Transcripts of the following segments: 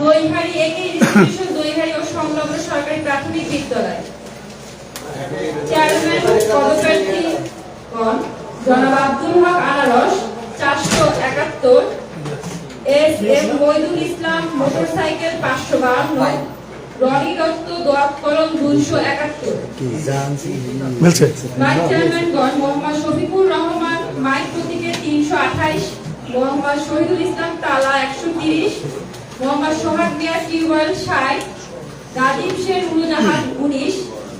দইহারি একে ইনস্টিটিউশন দইহারি ও সংলগ্ন সরকারি প্রাথমিক বিদ্যালয়। চেয়ারম্যান পদপ্রার্থীগণ জনাব আব্দুল হক আনারস চারশো একাত্তর। S M Moidul Islam motorcycle পাঁচশো বাহান্ন। রনি দত্ত দোয়াত কলম দুইশো একাত্তর। ভাইস চেয়ারম্যানগণ মোহাম্মদ শফিকুর রহমান মাইক প্রতীকে তিনশো আঠাইশ। মোহাম্মদ শহীদুল ইসলাম তালা একশো তিরিশ। মোহাম্মদ সোহাগ মিয়া টিউবওয়েল ষাট রাজীব সেন উড়োজাহাজ উনিশ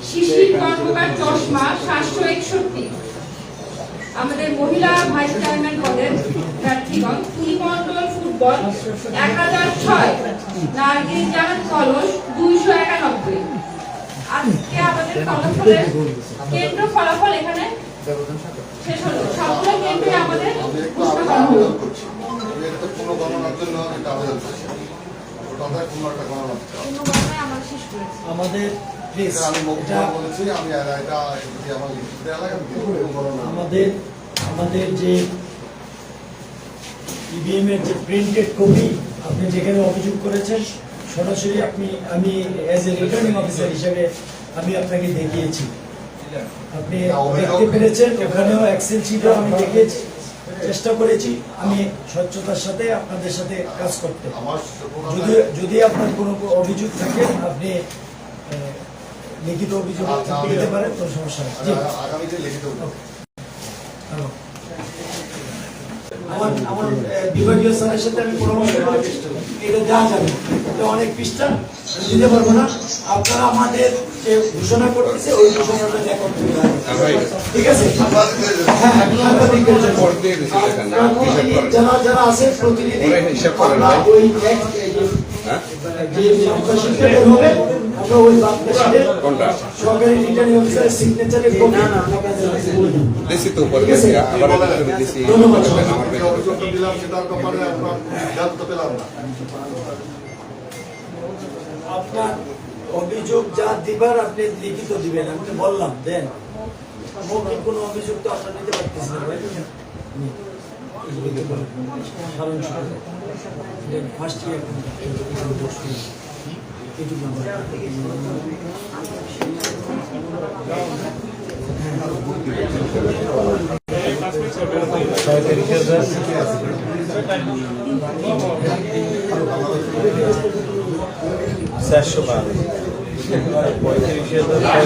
শিশির, কর্মকার, চশমা, সাতশো একষট্টি। আমাদের মহিলা ভাইস চেয়ারম্যান পদের প্রার্থীগণ তুলিমণ্ডল ফুটবল এক হাজার ছয় নার্গিস জাহান কলস দুইশো একানব্বই। আজকে আমাদের ফলাফলের কেন্দ্র ফলাফল এখানে শেষ হলো। সবগুলো কেন্দ্রে আমাদের ঘোষণা করা হলো। কোনো গণনার জন্য এটা আবেদন করছি কোনো একটা আমাদের আমাদের আমাদের যে ইভিএম এর যে প্রিন্টেড কপি আপনি যেখানে অভিযোগ করেছেন সরাসরি আপনি আমি অ্যাজ এ রিটার্নিং অফিসার হিসেবে আমি আপনাকে দেখিয়েছি। আপনি দেখতে পেরেছেন ওখানেও এক্সেল শিটও আমি দেখিয়েছি। চেষ্টা করেছি আমি স্বচ্ছতার সাথে আপনাদের সাথে কাজ করতে। যদি যদি আপনার কোনো অভিযোগ থাকে আপনি লিখিত অভিযোগ আচ্ছা, দিতে পারেন কোনো সমস্যা নেই। আমার আমার বিভাগীয় স্যারের সাথে আমি পরামর্শ করে এটা দেওয়া যাবে এটা অনেক পৃষ্ঠা দিতে পারব না। আপনারা আমাদের যে ঘোষণা করতেছে ওই ঘোষণাটা রেকর্ড করে ঠিক আছে? হ্যাঁ আপনারা দেখবেন যে- আপনারা প্রতিনিধি যারা যারা আছে প্রতিনিধি ওই যে হবে, ওই সরকারি রিটার্নিং অফিসারের সিগনেচারের কপি তো উপরে আবার ধন্যবাদ। দিলাম আপনার জানতে পেলাম না। আপনার অভিযোগ যা দিবার আপনি লিখিত দিবেন আমি তো বললাম দেন। মৌখিক কোনো অভিযোগ তো আপনার নিতে পারতেছি না ভাই। দেন ফার্স্ট ইয়ার এইটুকু আমার। চারশো পঁয়ত্রিশ হাজার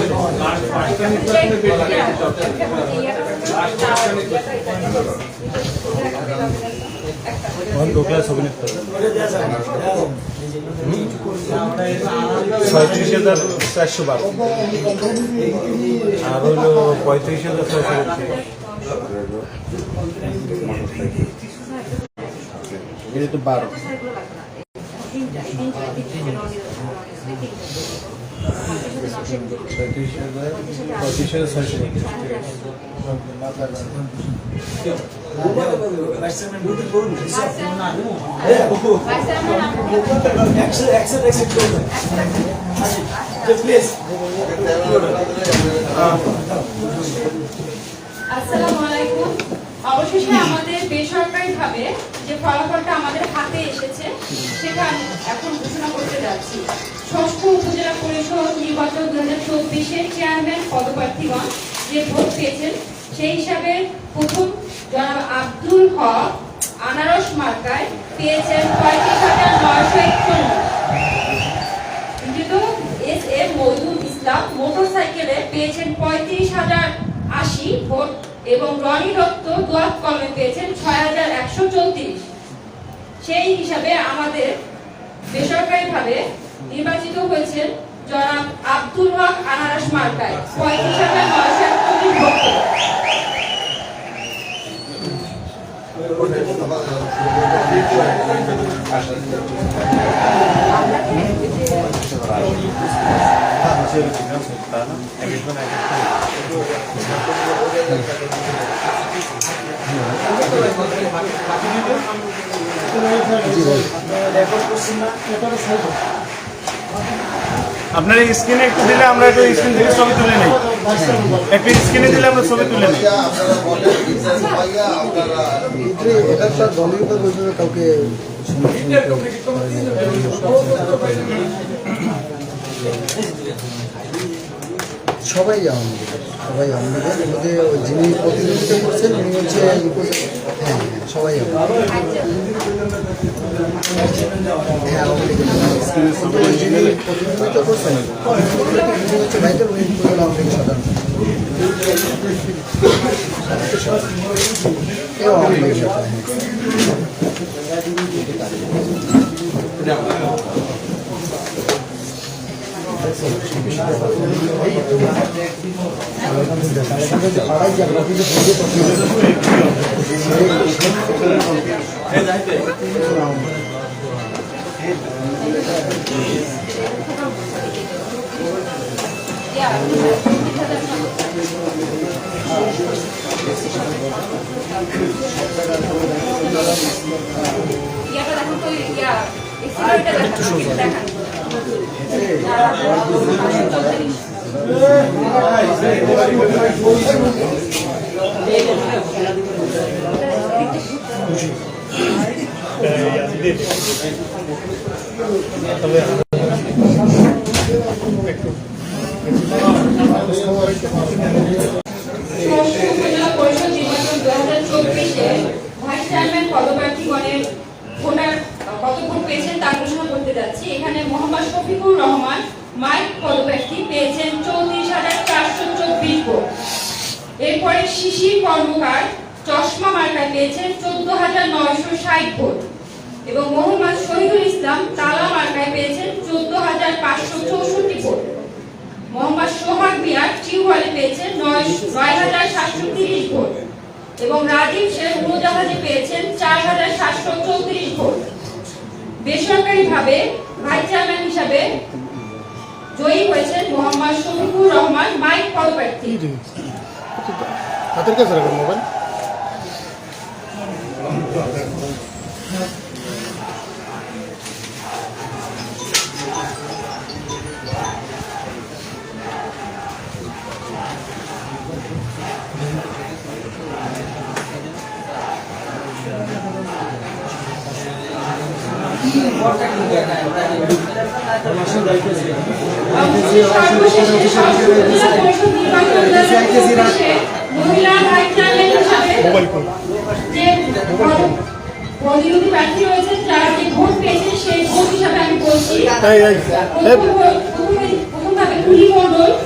ঢোকলা ছবি ছয়ত্রিশ হাজার চারশো বারো। আর হলো পঁয়ত্রিশ হাজার এটা তো বারো। ছয়ত্রিশ হাজার পঁয়ত্রিশ হাজার ছয়শো আসসালামু আলাইকুম। অবশেষে আমাদের বেসরকারিভাবে যে ফলাফলটা আমাদের হাতে এসেছে, সেটা আমি এখন ঘোষণা করতে যাচ্ছি। ষষ্ঠ উপজেলা পরিষদ নির্বাচন দু হাজার চব্বিশের চেয়ারম্যান পদপ্রার্থীগণ যে ভোট পেয়েছেন, সেই হিসাবে প্রথম জনাব আব্দুল হক আনারস মার্কায় পেয়েছেন পঁয়ত্রিশ হাজার নয়শো একচল্লিশ দ্বিতীয়ত এস এম মইদুল ইসলাম মোটরসাইকেলে পেয়েছেন পঁয়ত্রিশ হাজার এবং রনি দত্ত দোয়াত কলমে পেয়েছেন ছয় হাজার একশো চৌত্রিশ সেই হিসাবে আমাদের বেসরকারিভাবে নির্বাচিত হয়েছেন জনাব আব্দুল হক আনারস মার্কায়, পঁয়ত্রিশ হাজার একচল্লিশ ভোট পেয়ে। record আপনার এই স্ক্রিনে একটু দিলে আমরা একটু স্ক্রিন থেকে ছবি তুলে নিই একটু স্ক্রিনে দিলে আমরা ছবি তুলে নিই কাউকে Thank you. সবাই আওয়ামী লীগের সবাই আওয়ামী লীগের মধ্যে যিনি প্রতিনিধিত্ব করছেন, উনি হচ্ছে হ্যাঁ সবাই আওয়ামী। হ্যাঁ লীগের নেতা, হ্যাঁ পাড়ায় যাব কিন্তু ভোটে ইয়াটা দেখুন তো ইয়া এক্সিলেন্টটা পরিষদ পদপ্রার্থীগণের ভোটার পেয়েছেন তা ঘোষণা করতে যাচ্ছি। এখানে মোহাম্মদ শফিকুর রহমান, মাইক পদপ্রার্থী পেয়েছেন চৌত্রিশ হাজার চারশো চব্বিশ ভোট। এরপরে শিশির কর্মকার, চশমা মার্কায় পেয়েছেন চোদ্দ হাজার নয়শো ষাট ভোট। এবং মোহাম্মদ শহীদুল ইসলাম তালা মার্কায় পেয়েছেন চোদ্দ হাজার পাঁচশো চৌষট্টি ভোট। মোহাম্মদ সোহাগ মিয়া টিউবওয়েলে পেয়েছেন নয় হাজার সাতশো তিরিশ ভোট। এবং রাজীব শেখ উড়োজাহাজে পেয়েছেন চার হাজার সাতশো চৌত্রিশ বেসরকারিভাবে ভাইস চেয়ারম্যান হিসাবে জয়ী হয়েছেন মোহাম্মদ শফিকুর রহমান মাইক পদপ্রার্থী হাতের কাছে মোবাইল।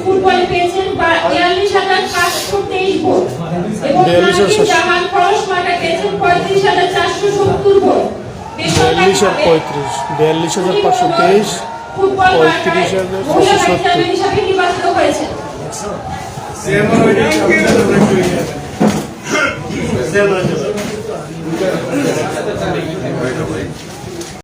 ফুটবলে পেয়েছেন বিয়াল্লিশ হাজার পাঁচশো তেইশ ভোট এবং 42,700 নাসির জাহান পেয়েছেন পঁয়ত্রিশ হাজার চারশো সত্তর ভোট। বিয়াল্লিশ আর পঁয়ত্রিশ বিয়াল্লিশ হাজার পাঁচশো তেইশ ফুটবল পঁয়ত্রিশ হাজার মহিলা ছশো ভাইস সত্তর